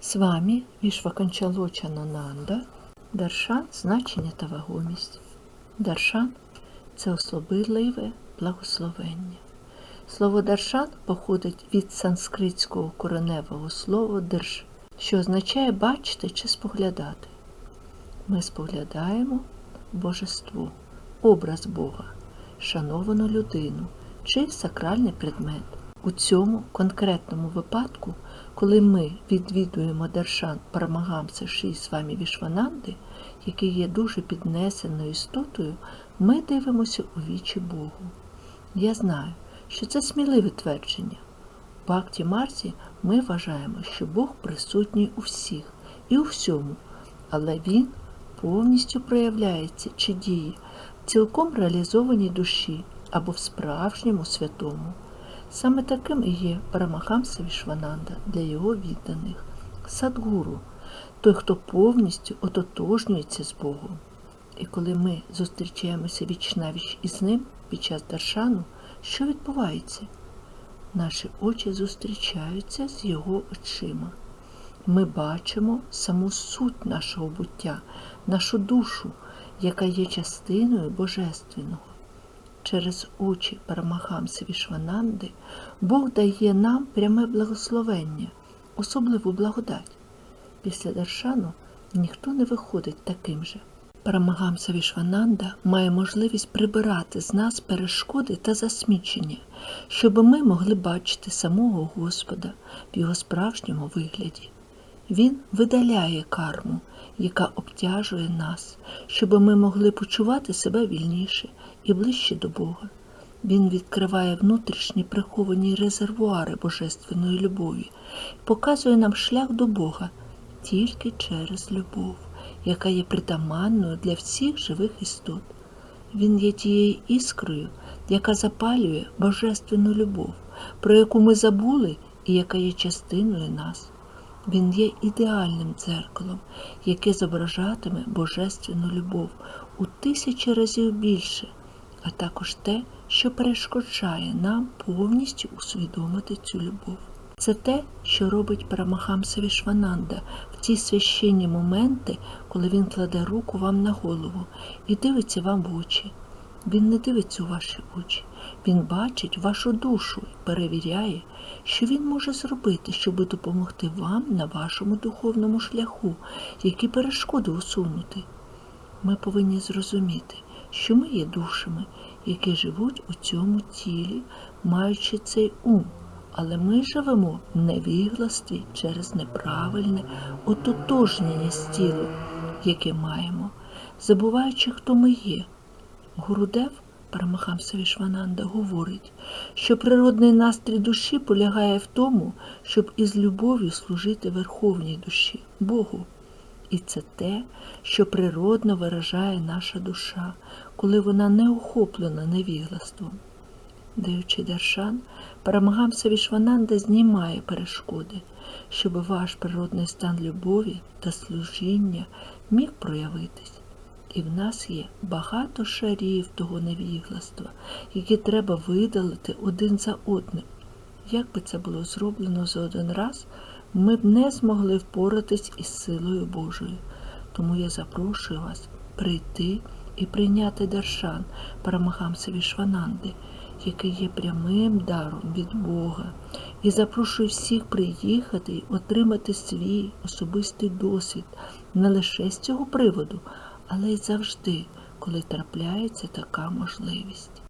З вами Вішваканчалочанананда, Даршан значення та вагомість. Даршан це особливе благословення. Слово даршан походить від санскритського кореневого слова держ, що означає бачити чи споглядати. Ми споглядаємо божество, образ Бога, шановану людину чи сакральний предмет. У цьому конкретному випадку, коли ми відвідуємо Даршан Парамагамса Ші з вами Вішвананди, який є дуже піднесеною істотою, ми дивимося у вічі Богу. Я знаю, що це сміливе твердження. В Бхакті Марсі ми вважаємо, що Бог присутній у всіх і у всьому, але Він повністю проявляється чи діє в цілком реалізованій душі або в справжньому святому. Саме таким і є Парамахамса Вішвананда для його відданих, садгуру, той, хто повністю ототожнюється з Богом. І коли ми зустрічаємося віч-навіч із ним під час даршану, що відбувається? Наші очі зустрічаються з його очима. Ми бачимо саму суть нашого буття, нашу душу, яка є частиною Божественного. Через очі Парамахамси Вішвананди Бог дає нам пряме благословення, особливу благодать. Після Даршану ніхто не виходить таким же. Парамагамса Вішвананда має можливість прибирати з нас перешкоди та засмічення, щоб ми могли бачити самого Господа в його справжньому вигляді. Він видаляє карму, яка обтяжує нас, щоб ми могли почувати себе вільніше і ближче до Бога. Він відкриває внутрішні приховані резервуари божественної любові, показує нам шлях до Бога тільки через любов, яка є притаманною для всіх живих істот. Він є тією іскрою, яка запалює божественну любов, про яку ми забули і яка є частиною нас. Він є ідеальним дзеркалом, яке зображатиме божественну любов у тисячі разів більше, а також те, що перешкоджає нам повністю усвідомити цю любов. Це те, що робить Парамахамса Вішвананда в ті священні моменти, коли він кладе руку вам на голову і дивиться вам в очі. Він не дивиться у ваші очі, він бачить вашу душу і перевіряє, що він може зробити, щоб допомогти вам на вашому духовному шляху, які перешкоди усунути. Ми повинні зрозуміти, що ми є душами, які живуть у цьому тілі, маючи цей ум. Але ми живемо в невігластві через неправильне ототожнення з тілом, яке маємо, забуваючи, хто ми є. Гурудев Парамахамса Вішвананда говорить, що природний настрій душі полягає в тому, щоб із любов'ю служити Верховній душі, Богу. І це те, що природно виражає наша душа, коли вона не охоплена невіглаством. Даючи даршан, Парамагамса Вішвананда знімає перешкоди, щоб ваш природний стан любові та служіння міг проявитись. І в нас є багато шарів того невігластва, які треба видалити один за одним. Як би це було зроблено за один раз, ми б не змогли впоратись із силою Божою. Тому я запрошую вас прийти і прийняти даршан Парамахамса Вішвананди, який є прямим даром від Бога, і запрошую всіх приїхати і отримати свій особистий досвід не лише з цього приводу, але й завжди, коли трапляється така можливість.